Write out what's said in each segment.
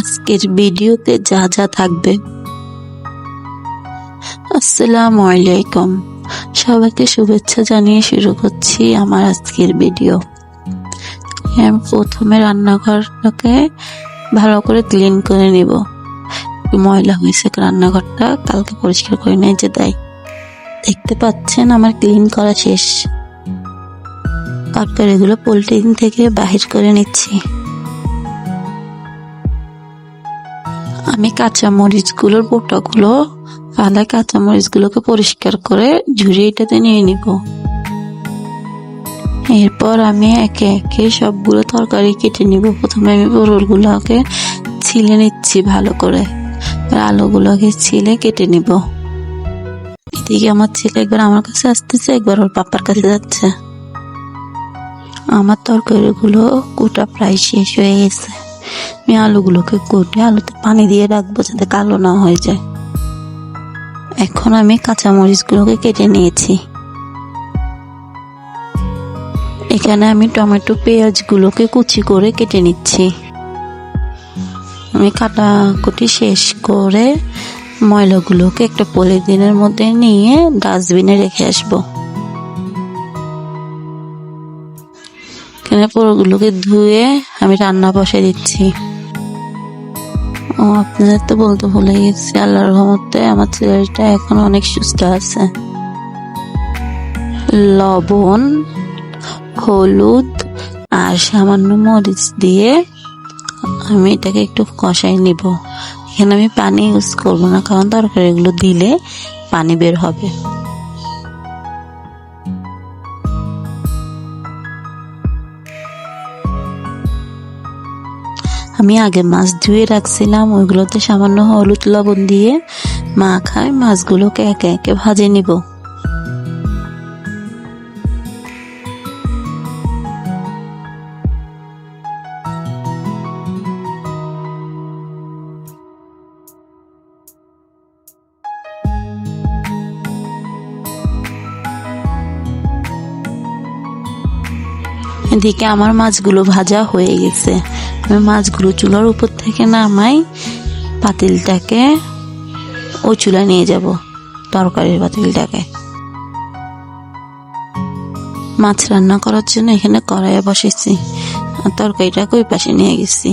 আজকের ভিডিওতে যা যা থাকবে। আসসালামু আলাইকুম। সবাইকে শুভেচ্ছা জানিয়ে শুরু করছি আমার আজকের ভিডিও। প্রথমে রান্নাঘরটাকে ভালো করে ক্লিন করে নিব। ময়লা হয়েছে, রান্নাঘরটা কালকে পরিষ্কার করে নিয়ে যে দেয় দেখতে পাচ্ছেন আমার ক্লিন করা শেষ। তরকারিগুলো পোল্ট্রিন থেকে বাহির করে নিচ্ছি। আমি কাঁচা মরিচগুলোর বোটাগুলো আদা কাঁচা মরিচগুলোকে পরিষ্কার করে ঝুড়ি এটাতে নিয়ে নিব। এরপর আমি একে একে সবগুলো তরকারি কেটে নিব। প্রথমে আমি পরোরগুলোকে ছিলে নিচ্ছি ভালো করে। আলুগুলোকে ছিলে কেটে নিব। এদিকে আমার ছেলে একবার আমার কাছে আসতেছে, একবার ওর পাপার কাছে যাচ্ছে। আমার তরকারিগুলো গোটা প্রায় শেষ হয়ে গেছে। আমি আলুগুলোকে কুটে আলুতে পানি দিয়ে রাখব যাতে কালো না হয়ে যায়। এখন আমি কাঁচামরিচগুলোকে কেটে নিয়েছি। এখানে আমি টমেটো পেঁয়াজগুলোকে কুচি করে কেটে নিচ্ছি। আমি কাটাকুটি শেষ করে ময়লাগুলোকে একটা পলিথিনের মধ্যে নিয়ে ডাস্টবিনে রেখে আসব। এখানে পুরোগুলোকে ধুয়ে আমি রান্না বসে দিচ্ছি। ও, আপনাদের তো বলতে ভুলে গেছি, আল্লাহর রহমতে আমার ছেলেটা এখন অনেক সুস্থ আছে। লবণ, হলুদ আর সামান্য মরিচ দিয়ে আমি এটাকে একটু কষাই নিব। এখানে আমি পানি ইউজ করব না, কারণ তরকারিগুলো দিলে পানি বের হবে। আমি আগে মাছ ধুয়ে রাখছিলাম, ওইগুলোতে সামান্য হলুদ লবণ দিয়ে মাখায় মাছগুলোকে একে একে ভাজে নিব। এদিকে আমার মাছগুলো ভাজা হয়ে গেছে। আমি মাছগুলো চুলার উপর থেকে নামাই, পাতিলটাকে ওই চুলা নিয়ে যাব, তরকারির পাতিলটাকে। মাছ রান্না করার জন্য এখানে কড়াইয়ে বসেছি, আর তরকারিটাকে ওই পাশে নিয়ে গেছি।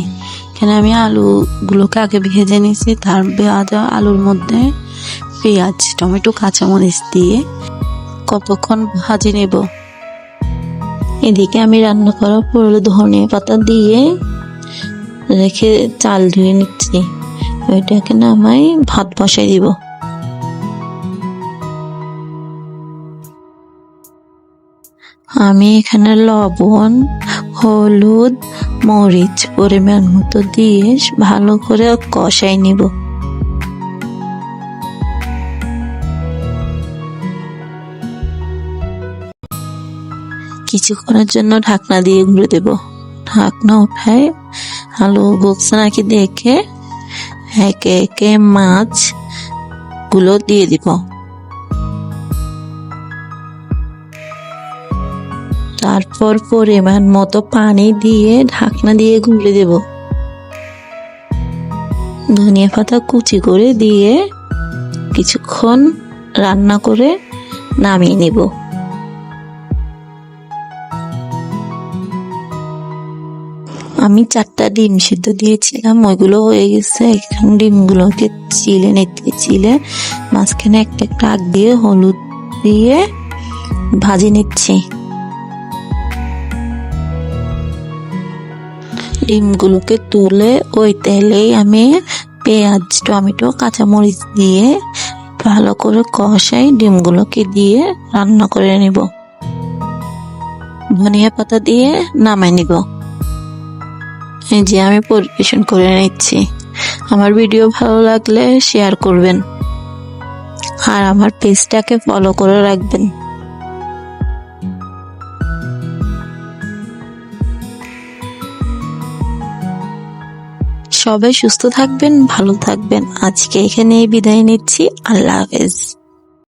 এখানে আমি আলুগুলোকে আগে ভেজে নিয়েছি, তার ভাজা আলুর মধ্যে পেঁয়াজ, টমেটো, কাঁচামরিচ দিয়ে কতক্ষণ ভাজি নেব? এদিকে আমি রান্না করা পুরো ধনে পাতা দিয়ে রেখে চাল ধুয়ে নিচ্ছি। ওইটাকে নামাই ভাত বসাই দিব। আমি এখানে লবণ, হলুদ, মরিচ পরিমাণ মতো দিয়ে ভালো করে কষাই নিব। কিছুক্ষণের জন্য ঢাকনা দিয়ে ঘুরে দেব। ঢাকনা উঠায় আলু গলছে নাকি দেখে একে একে মাছগুলো দিয়ে দিব। তারপর পরিমাণ মতো পানি দিয়ে ঢাকনা দিয়ে ঘুরে দেব। ধনিয়া পাতা কুচি করে দিয়ে কিছুক্ষণ রান্না করে নামিয়ে নেব। আমি চারটা ডিম সিদ্ধ দিয়েছিলাম, ওইগুলো হয়ে গেছে। এখন ডিমগুলোকে চিলে নিতে, চিলে মাঝখানে একটা একটা আগ দিয়ে হলুদ দিয়ে ভাজি নিচ্ছি। ডিমগুলোকে তুলে ওই তেলেই আমি পেঁয়াজ, টমেটো, কাঁচামরিচ দিয়ে ভালো করে কষাই ডিমগুলোকে দিয়ে রান্না করে নিব। ধনিয়া পাতা দিয়ে নামাই নিব। যে আমি পরিবেশন করে নিচ্ছি। আমার ভিডিও ভালো লাগলে শেয়ার করবেন। আর আমার পেজটাকে ফলো করে রাখবেন। সবাই সুস্থ থাকবেন, ভালো থাকবেন। আজকে এখানেই বিদায় নিচ্ছি। আল্লাহ হাফেজ।